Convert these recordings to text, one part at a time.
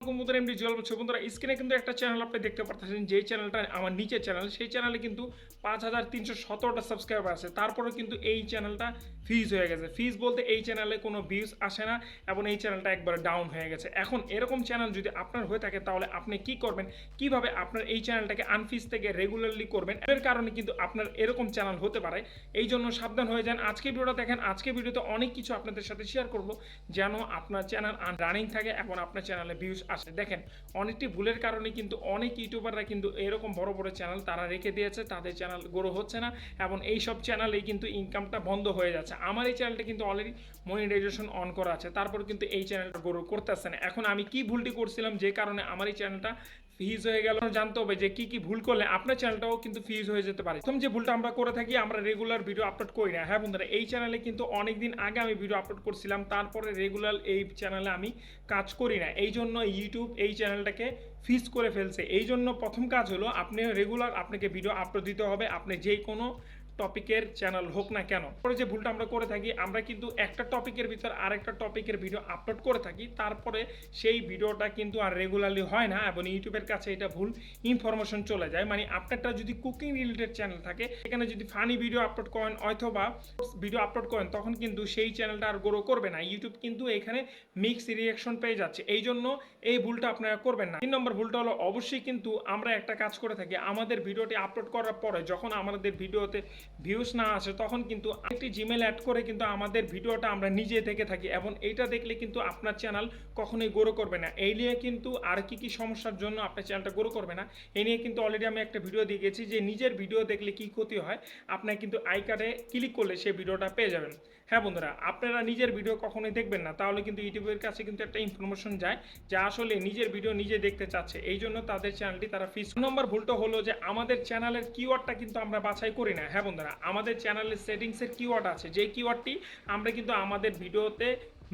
বন্ধুরা স্ক্রিনে কিন্তু একটা চ্যানেল আপনি দেখতে পাচ্ছেন যেই চ্যানেলটা আমার নিচের চ্যানেল সেই চ্যানেলে কিন্তু পাঁচ হাজার তিনশো সতেরোটা সাবস্ক্রাইবার আছে। তারপরেও কিন্তু এই চ্যানেলটা ফিজ হয়ে গেছে। ফিজ বলতে এই চ্যানেলে কোনো ভিউজ আসে না এবং এই চ্যানেলটা একবার ডাউন হয়ে গেছে। এখন এরকম চ্যানেল যদি আপনার হয়ে থাকে, তাহলে আপনি কি করবেন? কীভাবে আপনার এই চ্যানেলটাকে আনফিজ থেকে রেগুলারলি করবেন? এর কারণে কিন্তু আপনার এরকম চ্যানেল হতে পারে। এই জন্য সাবধান হয়ে যান। আজকে ভিডিওটা দেখেন, আজকে ভিডিওতে অনেক কিছু আপনাদের সাথে শেয়ার করব, যেন আপনার চ্যানেল রানিং থাকে এবং আপনার চ্যানেলে ভিউজ আসে। দেখেন, অনেকটি ভুলের কারণে কিন্তু অনেক ইউটিউবাররা কিন্তু এরকম বড় বড় চ্যানেল তারা রেখে দিয়েছে, তাদের চ্যানেল গ্রো হচ্ছে না এবং এই সব চ্যানেলেই কিন্তু ইনকামটা বন্ধ হয়ে যাচ্ছে। আমার এই চ্যানেলটা কিন্তু অলরেডি মনিটাইজেশন অন করা আছে, তারপর কিন্তু এই চ্যানেলটা গ্রো করতেছে না। এখন আমি কি ভুলটি করছিলাম যে কারণে আমার এই চ্যানেলটা ফিজ হয়ে গেল। জানতে হবে যে কি কি ভুল করলে আপনার চ্যানেলটাও কিন্তু ফিজ হয়ে যেতে পারে। প্রথম যে ভুলটা আমরা করে থাকি, আমরা রেগুলার ভিডিও আপলোড করি না। হ্যাঁ বন্ধুরা, এই চ্যানেলে কিন্তু অনেকদিন আগে আমি ভিডিও আপলোড করছিলাম, তারপরে রেগুলার এই চ্যানেলে আমি কাজ করি না। এই জন্য ইউটিউব এই চ্যানেলটাকে ফিজ করে ফেলছে। এই জন্য প্রথম কাজ হলো, আপনি রেগুলার আপনাকে ভিডিও আপলোড দিতে হবে। আপনি যে কোনো টপিকের চ্যানেল হোক না কেন, পরে যে ভুলটা আমরা করে থাকি, আমরা কিন্তু একটা টপিকের ভিতর আরেকটা টপিকের ভিডিও আপলোড করে থাকি, তারপরে সেই ভিডিওটা কিন্তু আর রেগুলারলি হয় না এবং ইউটিউবের কাছে এটা ভুল ইনফরমেশন চলে যায়। মানে আপনারটা যদি কুকিং রিলেটেড চ্যানেল থাকে সেখানে যদি ফানি ভিডিও আপলোড করেন অথবা ভিডিও আপলোড করেন, তখন কিন্তু সেই চ্যানেলটা আর গ্রো করবে না। ইউটিউব কিন্তু এখানে মিক্স রিয়াকশন পেয়ে যাচ্ছে। এই জন্য এই ভুলটা আপনারা করবেন না। তিন নম্বর ভুলটা হলো, অবশ্যই কিন্তু আমরা একটা কাজ করে থাকি। আমাদের ভিডিওটি আপলোড করার পরে, যখন আমাদের ভিডিওতে ভিউজ না আসে, তখন কিন্তু একটি জিমেল অ্যাড করে কিন্তু আমাদের ভিডিওটা আমরা নিজে থেকে থাকি এবং এইটা দেখলে কিন্তু আপনার চ্যানেল কখনোই গ্রো করবে না। এই নিয়ে কিন্তু আর কি কি সমস্যার জন্য আপনার চ্যানেলটা গ্রো করবে না, এই নিয়ে কিন্তু অলরেডি আমি একটা ভিডিও দিয়ে গেছি যে নিজের ভিডিও দেখলে কি ক্ষতি হয়, আপনার কিন্তু আই কার্ডে ক্লিক করলে সেই ভিডিওটা পেয়ে যাবেন। হ্যাঁ বন্ধুরা, আপনারা নিজের ভিডিও কখনোই দেখবেন না, তাহলে কিন্তু ইউটিউবের কাছে কিন্তু একটা ইনফরমেশন যায় যে আসলে নিজের ভিডিও নিজে দেখতে চাচ্ছে, এই জন্য তাদের চ্যানেলটি তারা ফিস নম্বর ভুলটা হলো যে আমাদের চ্যানেলের কিওয়ার্ডটা কিন্তু আমরা বাছাই করি না হ্যাঁ বন্ধুরা, আমাদের চ্যানেলের সেটিংসের কিওয়ার্ড আছে। যে কিওয়ার্ডটি আমরা কিন্তু আমাদের ভিডিওতে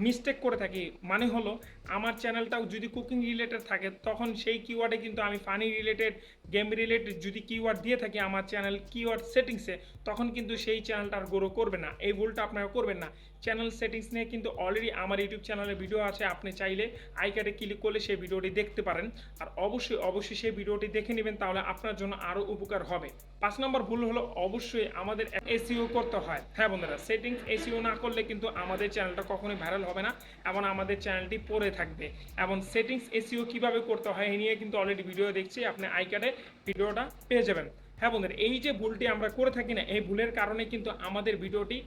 মিস্টেক করে থাকি। মানে হলো, আমার চ্যানেলটাও যদি কুকিং রিলেটেড থাকে, তখন সেই কিওয়ার্ডে কিন্তু আমি ফানি রিলেটেড গেম রিলেটেড যদি কিওয়ার্ড দিয়ে থাকি আমার চ্যানেল কিওয়ার্ড সেটিংসে তখন কিন্তু সেই চ্যানেলটা আর গ্রো করবে না। এই ভুলটা আপনারা করবেন না। চ্যানেল সেটিংস নিয়ে কিন্তু অলরেডি আমার ইউটিউব চ্যানেলে ভিডিও আছে। আপনি চাইলে আই কার্ডে ক্লিক করলে সেই ভিডিওটি দেখতে পারেন। আর অবশ্যই অবশ্যই সেই ভিডিওটি দেখে নেবেন, তাহলে আপনার জন্য আরও উপকার হবে। পাঁচ নম্বর ভুল হলো অবশ্যই আমাদের এসিও করতে হয়। হ্যাঁ বন্ধুরা সেটিংস এসিও না করলে কিন্তু আমাদের চ্যানেলটা কখনোই ভাইরাল হবে না এবং আমাদের চ্যানেলটি পড়ে থাকবে। এবং সেটিংস এসিও কীভাবে করতে হয় এই নিয়ে কিন্তু অলরেডি ভিডিও দেখছি, আপনি আই কার্ডে ভিডিওটা পেয়ে যাবেন। হ্যাঁ বন্ধুরা, এই যে ভুলটি আমরা করে থাকি না, এই ভুলের কারণে কিন্তু আমাদের ভিডিওটি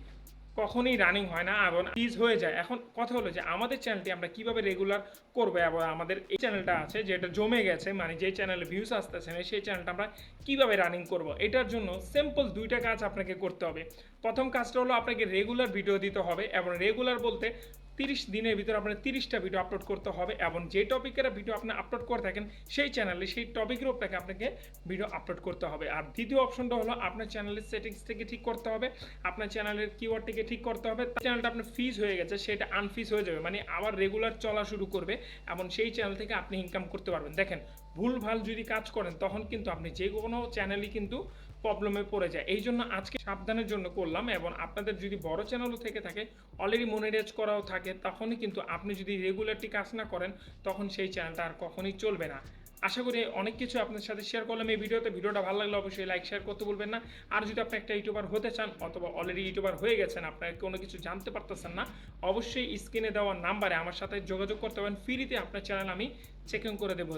কখনোই রানিং হয় না এবং ইজ হয়ে যায়। এখন কথা হলো যে, আমাদের চ্যানেলটি আমরা কীভাবে রেগুলার করব এবং আমাদের এই চ্যানেলটা আছে যেটা জমে গেছে মানে যে চ্যানেলে ভিউস আসতেছে না সেই চ্যানেলটা আমরা কীভাবে রানিং করব? এটার জন্য সিম্পল দুইটা কাজ আপনাকে করতে হবে। প্রথম কাজটা হলো আপনাকে রেগুলার ভিডিও দিতে হবে এবং রেগুলার বলতে তিরিশ দিনের ভিতরে আপনার তিরিশটা ভিডিও আপলোড করতে হবে এবং যে টপিকের ভিডিও আপনি আপলোড করে থাকেন, সেই চ্যানেলে সেই টপিকের উপরে আপনাকে ভিডিও আপলোড করতে হবে। আর দ্বিতীয় অপশনটা হলো আপনার চ্যানেলের সেটিংস থেকে ঠিক করতে হবে, আপনার চ্যানেলের কিওয়ার্ডটিকে ঠিক করতে হবে চ্যানেলটা আপনার ফিজ হয়ে গেছে, সেটা আনফিজ হয়ে যাবে মানে আবার রেগুলার চলা শুরু করবে এবং সেই চ্যানেল থেকে আপনি ইনকাম করতে পারবেন। দেখেন ভুল ভালো যদি কাজ করেন, তখন কিন্তু আপনি যে কোনো চ্যানেলই কিন্তু প্রবলেমে পড়ে যায়। এই জন্য আজকে সাবধানের জন্য করলাম এবং আপনাদের যদি বড় চ্যানেলও থেকে থাকে অলরেডি মনিটাইজ করাও থাকে, তখনই কিন্তু আপনি যদি রেগুলারটি কাজ না করেন, তখন সেই চ্যানেলটা আর কখনোই চলবে না। আশা করি অনেক কিছু আপনার সাথে শেয়ার করলাম এই ভিডিওতে। ভিডিওটা ভালো লাগলে অবশ্যই লাইক শেয়ার করতে বলবেন না। আর যদি আপনি একটা ইউটিউবার হতে চান, অথবা অলরেডি ইউটিউবার হয়ে গেছেন আপনার কোনো কিছু জানতে পারতেছেন না, অবশ্যই স্ক্রিনে দেওয়া নাম্বারে আমার সাথে যোগাযোগ করতে পারেন। ফ্রিতে আপনার চ্যানেল আমি চেকিং করে দেবো।